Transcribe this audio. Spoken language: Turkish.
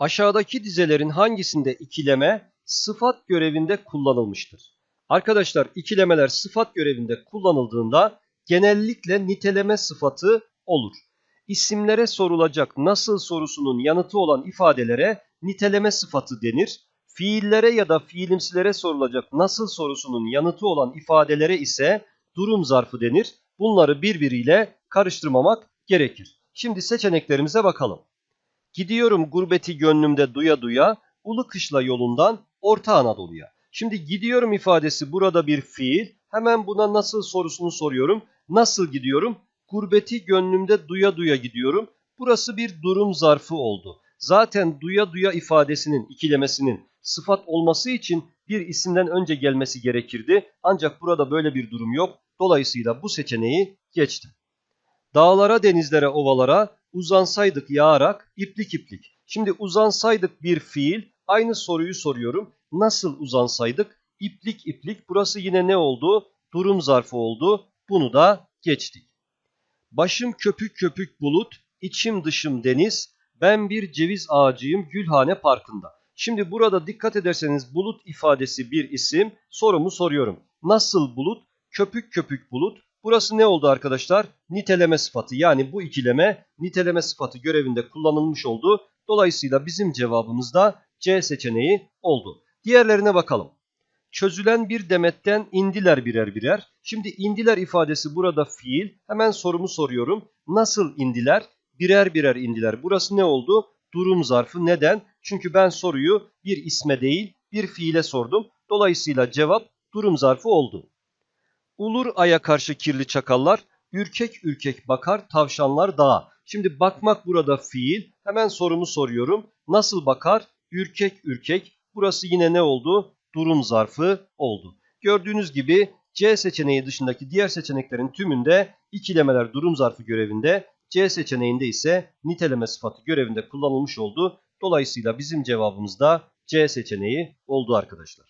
Aşağıdaki dizelerin hangisinde ikileme sıfat görevinde kullanılmıştır? Arkadaşlar ikilemeler sıfat görevinde kullanıldığında genellikle niteleme sıfatı olur. İsimlere sorulacak nasıl sorusunun yanıtı olan ifadelere niteleme sıfatı denir. Fiillere ya da fiilimsilere sorulacak nasıl sorusunun yanıtı olan ifadelere ise durum zarfı denir. Bunları birbiriyle karıştırmamak gerekir. Şimdi seçeneklerimize bakalım. Gidiyorum gurbeti gönlümde duya duya, ulu kışla yolundan Orta Anadolu'ya. Şimdi gidiyorum ifadesi burada bir fiil. Hemen buna nasıl sorusunu soruyorum. Nasıl gidiyorum? Gurbeti gönlümde duya duya gidiyorum. Burası bir durum zarfı oldu. Zaten duya duya ifadesinin ikilemesinin sıfat olması için bir isimden önce gelmesi gerekirdi. Ancak burada böyle bir durum yok. Dolayısıyla bu seçeneği geçtim. Dağlara, denizlere, ovalara uzansaydık yağarak iplik iplik. Şimdi uzansaydık bir fiil. Aynı soruyu soruyorum. Nasıl uzansaydık? İplik iplik. Burası yine ne oldu? Durum zarfı oldu. Bunu da geçtik. Başım köpük köpük bulut, içim dışım deniz, ben bir ceviz ağacıyım Gülhane Parkı'nda. Şimdi burada dikkat ederseniz bulut ifadesi bir isim. Sorumu soruyorum. Nasıl bulut? Köpük köpük bulut. Burası ne oldu arkadaşlar? Niteleme sıfatı. Yani bu ikileme niteleme sıfatı görevinde kullanılmış oldu. Dolayısıyla bizim cevabımız da C seçeneği oldu. Diğerlerine bakalım. Çözülen bir demetten indiler birer birer. Şimdi indiler ifadesi burada fiil. Hemen sorumu soruyorum. Nasıl indiler? Birer birer indiler. Burası ne oldu? Durum zarfı. Neden? Çünkü ben soruyu bir isme değil bir fiile sordum. Dolayısıyla cevap durum zarfı oldu. Ulur aya karşı kirli çakallar, ürkek ürkek bakar tavşanlar dağa. Şimdi bakmak burada fiil. Hemen sorumu soruyorum. Nasıl bakar? Ürkek ürkek. Burası yine ne oldu? Durum zarfı oldu. Gördüğünüz gibi C seçeneği dışındaki diğer seçeneklerin tümünde ikilemeler durum zarfı görevinde, C seçeneğinde ise niteleme sıfatı görevinde kullanılmış oldu. Dolayısıyla bizim cevabımız da C seçeneği oldu arkadaşlar.